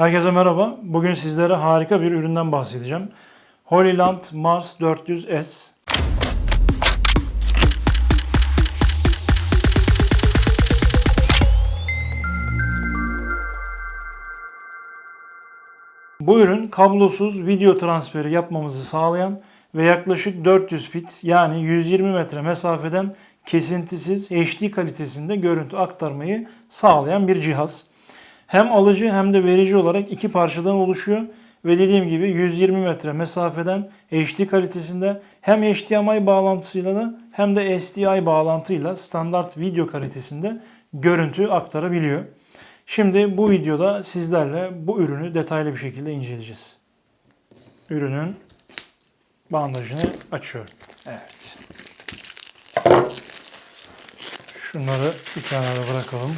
Herkese merhaba. Bugün sizlere harika bir üründen bahsedeceğim. Holyland Mars 400S. Bu ürün kablosuz video transferi yapmamızı sağlayan ve yaklaşık 400 fit yani 120 metre mesafeden kesintisiz HD kalitesinde görüntü aktarmayı sağlayan bir cihaz. Hem alıcı hem de verici olarak iki parçadan oluşuyor ve dediğim gibi 120 metre mesafeden HD kalitesinde hem HDMI bağlantısıyla da hem de SDI bağlantıyla standart video kalitesinde görüntü aktarabiliyor. Şimdi bu videoda sizlerle bu ürünü detaylı bir şekilde inceleyeceğiz. Ürünün bandajını açıyorum. Evet. Şunları bir kenara bırakalım.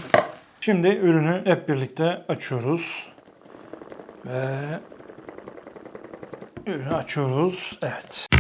Şimdi ürünü hep birlikte açıyoruz. Ve ürünü açıyoruz. Evet.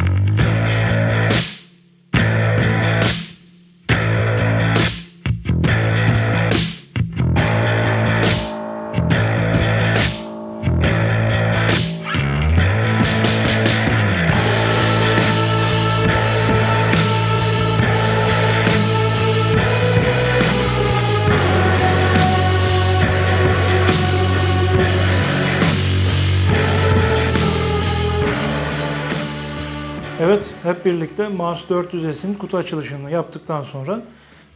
Evet, hep birlikte Mars 400S'in kutu açılışını yaptıktan sonra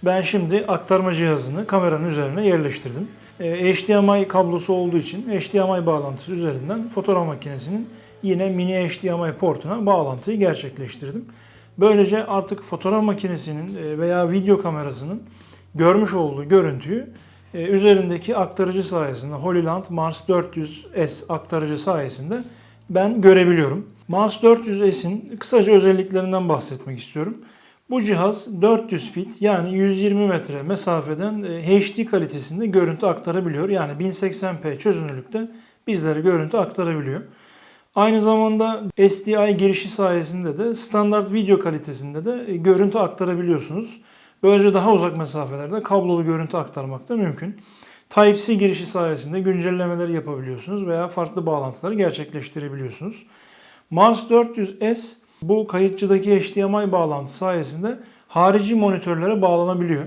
ben şimdi aktarma cihazını kameranın üzerine yerleştirdim. Ee, HDMI kablosu olduğu için HDMI bağlantısı üzerinden fotoğraf makinesinin yine mini HDMI portuna bağlantıyı gerçekleştirdim. Böylece artık fotoğraf makinesinin e, veya video kamerasının görmüş olduğu görüntüyü e, üzerindeki aktarıcı sayesinde Holyland Mars 400S aktarıcı sayesinde ben görebiliyorum. Mars 400S'in kısaca özelliklerinden bahsetmek istiyorum. Bu cihaz 400 fit yani 120 metre mesafeden e, HD kalitesinde görüntü aktarabiliyor. Yani 1080p çözünürlükte bizlere görüntü aktarabiliyor. Aynı zamanda SDI girişi sayesinde de standart video kalitesinde de e, görüntü aktarabiliyorsunuz. Böylece daha uzak mesafelerde kablolu görüntü aktarmak da mümkün. Type-C girişi sayesinde güncellemeleri yapabiliyorsunuz veya farklı bağlantıları gerçekleştirebiliyorsunuz. Mars 400S bu kayıtçıdaki HDMI bağlantısı sayesinde harici monitörlere bağlanabiliyor.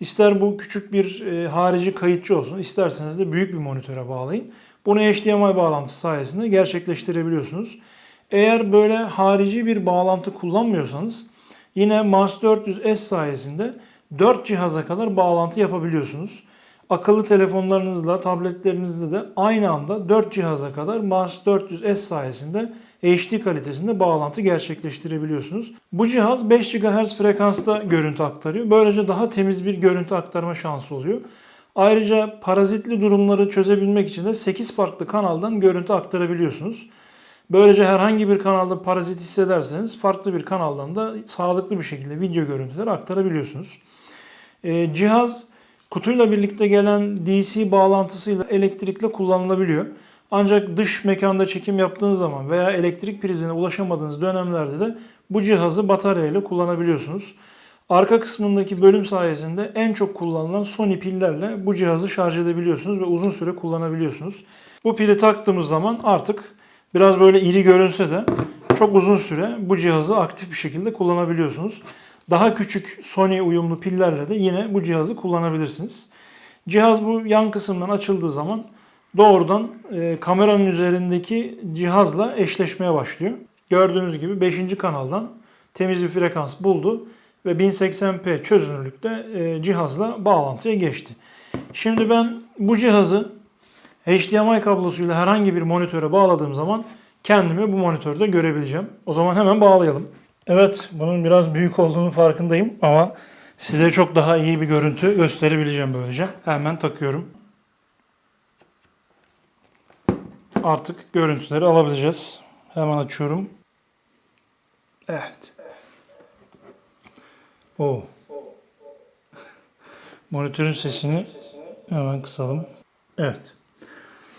İster bu küçük bir e, harici kayıtçı olsun, isterseniz de büyük bir monitöre bağlayın. Bunu HDMI bağlantısı sayesinde gerçekleştirebiliyorsunuz. Eğer böyle harici bir bağlantı kullanmıyorsanız yine Mars 400S sayesinde 4 cihaza kadar bağlantı yapabiliyorsunuz. Akıllı telefonlarınızla, tabletlerinizle de aynı anda 4 cihaza kadar Mars 400S sayesinde HD kalitesinde bağlantı gerçekleştirebiliyorsunuz. Bu cihaz 5 GHz frekansta görüntü aktarıyor. Böylece daha temiz bir görüntü aktarma şansı oluyor. Ayrıca parazitli durumları çözebilmek için de 8 farklı kanaldan görüntü aktarabiliyorsunuz. Böylece herhangi bir kanalda parazit hissederseniz farklı bir kanaldan da sağlıklı bir şekilde video görüntüleri aktarabiliyorsunuz. Ee, cihaz kutuyla birlikte gelen DC bağlantısıyla elektrikle kullanılabiliyor. Ancak dış mekanda çekim yaptığınız zaman veya elektrik prizine ulaşamadığınız dönemlerde de bu cihazı bataryayla kullanabiliyorsunuz. Arka kısmındaki bölüm sayesinde en çok kullanılan Sony pillerle bu cihazı şarj edebiliyorsunuz ve uzun süre kullanabiliyorsunuz. Bu pili taktığımız zaman artık biraz böyle iri görünse de çok uzun süre bu cihazı aktif bir şekilde kullanabiliyorsunuz. Daha küçük Sony uyumlu pillerle de yine bu cihazı kullanabilirsiniz. Cihaz bu yan kısımdan açıldığı zaman doğrudan e, kameranın üzerindeki cihazla eşleşmeye başlıyor. Gördüğünüz gibi 5. kanaldan temiz bir frekans buldu ve 1080p çözünürlükte e, cihazla bağlantıya geçti. Şimdi ben bu cihazı HDMI kablosuyla herhangi bir monitöre bağladığım zaman kendimi bu monitörde görebileceğim. O zaman hemen bağlayalım. Evet, bunun biraz büyük olduğunu farkındayım ama size çok daha iyi bir görüntü gösterebileceğim böylece. Hemen takıyorum. Artık görüntüleri alabileceğiz. Hemen açıyorum. Evet. O. Monitörün sesini hemen kısalım. Evet.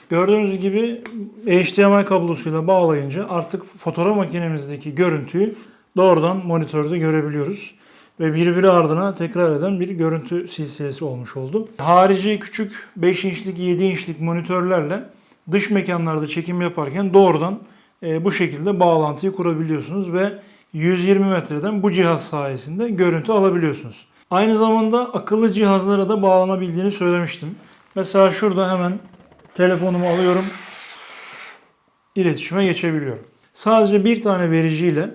Gördüğünüz gibi HDMI kablosuyla bağlayınca artık fotoğraf makinemizdeki görüntüyü doğrudan monitörde görebiliyoruz. Ve birbiri ardına tekrar eden bir görüntü silsilesi olmuş oldu. Harici küçük 5 inçlik 7 inçlik monitörlerle dış mekanlarda çekim yaparken doğrudan e, bu şekilde bağlantıyı kurabiliyorsunuz ve 120 metreden bu cihaz sayesinde görüntü alabiliyorsunuz. Aynı zamanda akıllı cihazlara da bağlanabildiğini söylemiştim. Mesela şurada hemen telefonumu alıyorum. iletişime geçebiliyorum. Sadece bir tane vericiyle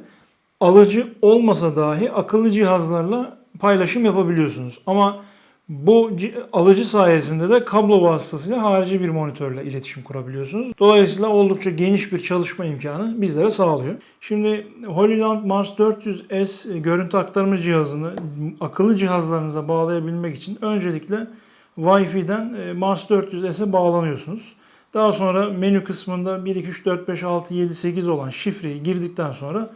alıcı olmasa dahi akıllı cihazlarla paylaşım yapabiliyorsunuz. Ama bu alıcı sayesinde de kablo vasıtasıyla harici bir monitörle iletişim kurabiliyorsunuz. Dolayısıyla oldukça geniş bir çalışma imkanı bizlere sağlıyor. Şimdi Holyland Mars 400S görüntü aktarma cihazını akıllı cihazlarınıza bağlayabilmek için öncelikle Wi-Fi'den e, Mars 400S'e bağlanıyorsunuz. Daha sonra menü kısmında 1, 2, 3, 4, 5, 6, 7, 8 olan şifreyi girdikten sonra e,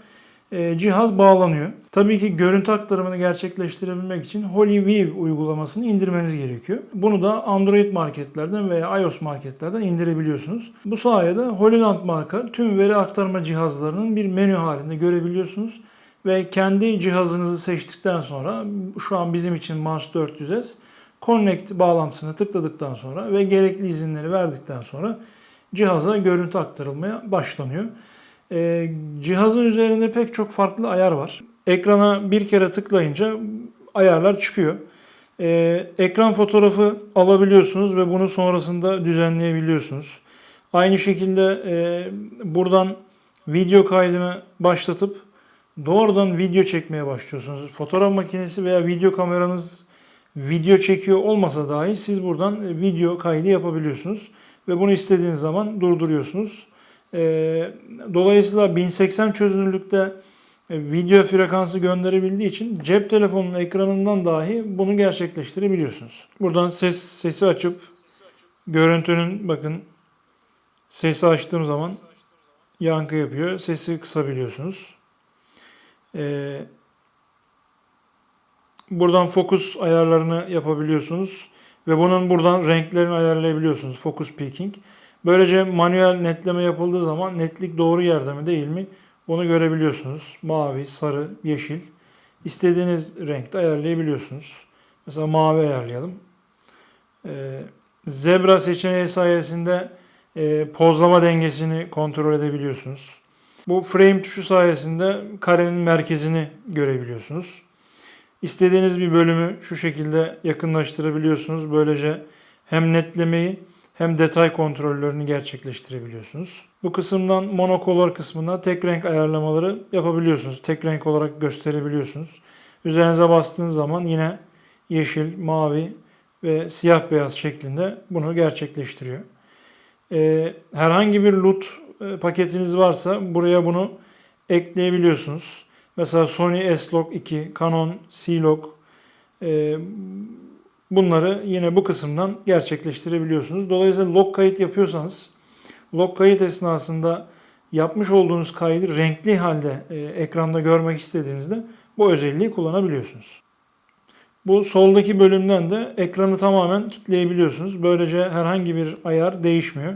cihaz bağlanıyor. Tabii ki görüntü aktarımını gerçekleştirebilmek için HolyView uygulamasını indirmeniz gerekiyor. Bunu da Android marketlerden veya iOS marketlerden indirebiliyorsunuz. Bu sayede Holyland marka tüm veri aktarma cihazlarının bir menü halinde görebiliyorsunuz ve kendi cihazınızı seçtikten sonra şu an bizim için Mars 400S Connect bağlantısını tıkladıktan sonra ve gerekli izinleri verdikten sonra cihaza görüntü aktarılmaya başlanıyor. Ee, cihazın üzerinde pek çok farklı ayar var. Ekrana bir kere tıklayınca ayarlar çıkıyor. Ee, ekran fotoğrafı alabiliyorsunuz ve bunu sonrasında düzenleyebiliyorsunuz. Aynı şekilde e, buradan video kaydını başlatıp doğrudan video çekmeye başlıyorsunuz. Fotoğraf makinesi veya video kameranız video çekiyor olmasa dahi siz buradan e, video kaydı yapabiliyorsunuz. Ve bunu istediğiniz zaman durduruyorsunuz. Ee, Dolayısıyla 1080 çözünürlükte e, video frekansı gönderebildiği için cep telefonunun ekranından dahi bunu gerçekleştirebiliyorsunuz. Buradan ses sesi açıp görüntünün bakın sesi açtığım zaman yankı yapıyor. Sesi kısabiliyorsunuz. Ee, buradan fokus ayarlarını yapabiliyorsunuz ve bunun buradan renklerini ayarlayabiliyorsunuz. Focus peaking. Böylece manuel netleme yapıldığı zaman netlik doğru yerde mi değil mi bunu görebiliyorsunuz. Mavi, sarı, yeşil. İstediğiniz renkte ayarlayabiliyorsunuz. Mesela mavi ayarlayalım. Ee, zebra seçeneği sayesinde e, pozlama dengesini kontrol edebiliyorsunuz. Bu frame tuşu sayesinde karenin merkezini görebiliyorsunuz. İstediğiniz bir bölümü şu şekilde yakınlaştırabiliyorsunuz. Böylece hem netlemeyi hem detay kontrollerini gerçekleştirebiliyorsunuz. Bu kısımdan monocolor kısmına tek renk ayarlamaları yapabiliyorsunuz. Tek renk olarak gösterebiliyorsunuz. Üzerinize bastığınız zaman yine yeşil, mavi ve siyah beyaz şeklinde bunu gerçekleştiriyor. Ee, herhangi bir LUT e, paketiniz varsa buraya bunu ekleyebiliyorsunuz. Mesela Sony S-Log 2, Canon C-Log e, bunları yine bu kısımdan gerçekleştirebiliyorsunuz. Dolayısıyla log kayıt yapıyorsanız log kayıt esnasında yapmış olduğunuz kaydı renkli halde e, ekranda görmek istediğinizde bu özelliği kullanabiliyorsunuz. Bu soldaki bölümden de ekranı tamamen kilitleyebiliyorsunuz. Böylece herhangi bir ayar değişmiyor.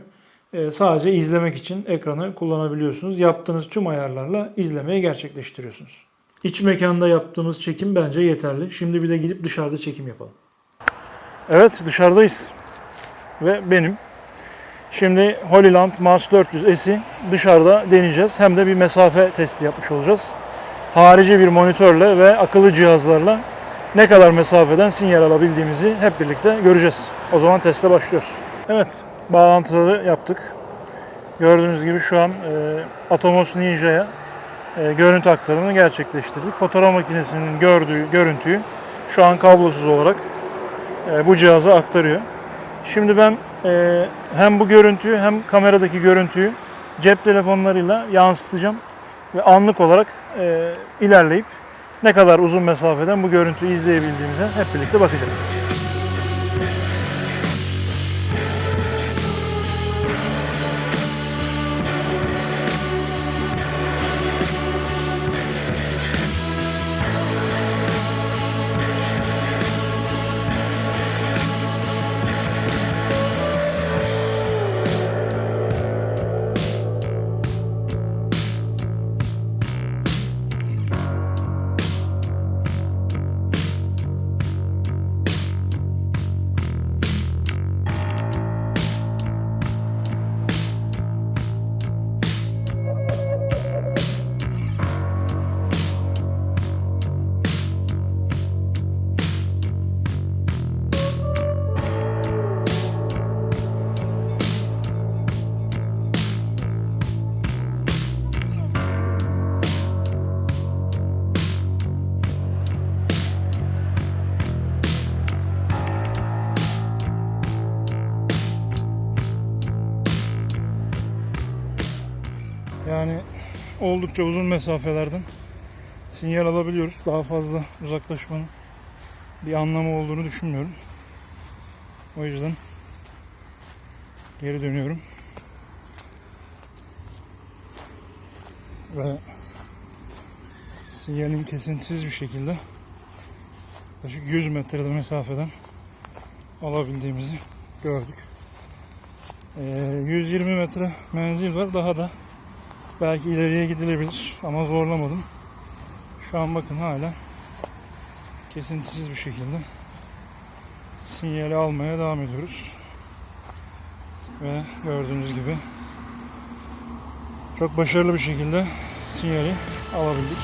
E, sadece izlemek için ekranı kullanabiliyorsunuz. Yaptığınız tüm ayarlarla izlemeyi gerçekleştiriyorsunuz. İç mekanda yaptığımız çekim bence yeterli. Şimdi bir de gidip dışarıda çekim yapalım. Evet dışarıdayız. Ve benim. Şimdi Holyland Mars 400S'i dışarıda deneyeceğiz. Hem de bir mesafe testi yapmış olacağız. Harici bir monitörle ve akıllı cihazlarla ne kadar mesafeden sinyal alabildiğimizi hep birlikte göreceğiz. O zaman teste başlıyoruz. Evet, bağlantıları yaptık. Gördüğünüz gibi şu an e, Atomos Ninja'ya e, görüntü aktarımını gerçekleştirdik. Fotoğraf makinesinin gördüğü görüntüyü şu an kablosuz olarak e, bu cihaza aktarıyor. Şimdi ben e, hem bu görüntüyü hem kameradaki görüntüyü cep telefonlarıyla yansıtacağım ve anlık olarak e, ilerleyip ne kadar uzun mesafeden bu görüntüyü izleyebildiğimize hep birlikte bakacağız. Yani oldukça uzun mesafelerden sinyal alabiliyoruz. Daha fazla uzaklaşmanın bir anlamı olduğunu düşünmüyorum. O yüzden geri dönüyorum. Ve sinyalin kesintisiz bir şekilde yaklaşık 100 metrede mesafeden alabildiğimizi gördük. Ee, 120 metre menzil var. Daha da belki ileriye gidilebilir ama zorlamadım. Şu an bakın hala kesintisiz bir şekilde sinyali almaya devam ediyoruz. Ve gördüğünüz gibi çok başarılı bir şekilde sinyali alabildik.